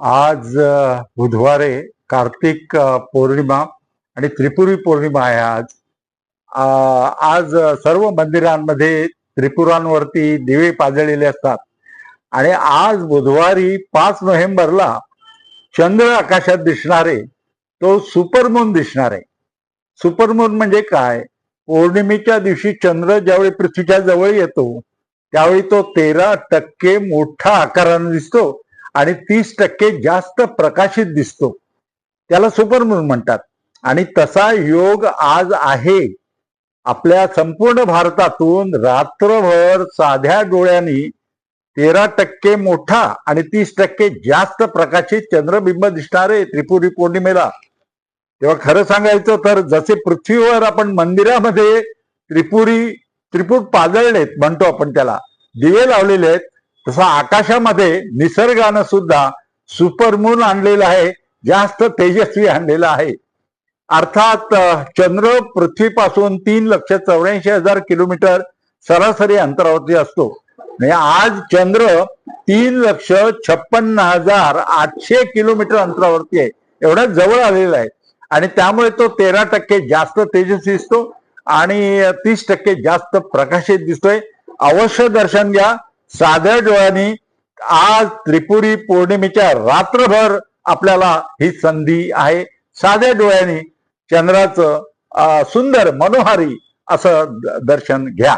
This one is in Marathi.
आज बुधवारे कार्तिक पौर्णिमा आणि त्रिपुरी पौर्णिमा आहे आज. आज सर्व मंदिरांमध्ये त्रिपुरांवरती दिवे पाजळलेले असतात. आणि आज बुधवारी पाच नोव्हेंबरला चंद्र आकाशात दिसणारे तो सुपरमून दिसणार. आहे सुपरमून म्हणजे काय? पौर्णिमेच्या दिवशी चंद्र ज्यावेळी पृथ्वीच्या जवळ येतो त्यावेळी तो तेरा टक्के मोठा आकाराने दिसतो. आणि तीस टक्के जास्त प्रकाशित दिसतो. त्याला सुपरमून म्हणतात. आणि तसा योग आज आहे. आपल्या संपूर्ण भारतातून रात्रभर साध्या डोळ्यांनी तेरा टक्के मोठा आणि तीस टक्के जास्त प्रकाशित चंद्रबिंब दिसणारे त्रिपुरी पौर्णिमेला. तेव्हा खरं सांगायचं तर जसे पृथ्वीवर आपण मंदिरामध्ये त्रिपुरी त्रिपुट पाजळलेत म्हणतो आपण त्याला दिवे लावलेले आहेत तसं आकाशामध्ये निसर्गानं सुद्धा सुपरमून आणलेलं आहे जास्त तेजस्वी आणलेलं आहे. अर्थात चंद्र पृथ्वीपासून तीन लक्ष चौऱ्याऐंशी हजार किलोमीटर सरासरी अंतरावरती असतो. म्हणजे आज चंद्र तीन लक्ष छप्पन्न हजार आठशे किलोमीटर अंतरावरती आहे. एवढा जवळ आलेला आहे. आणि त्यामुळे तो तेरा टक्के जास्त तेजस्वी दिसतो आणि तीस टक्के जास्त प्रकाशित दिसतोय. अवश्य दर्शन घ्या. साध्या डोळ्यांनी आज त्रिपुरी पौर्णिमेच्या रात्रभर आपल्याला ही संधी आहे. साध्या डोळ्यांनी चंद्राचं सुंदर मनोहारी असं द- दर्शन घ्या.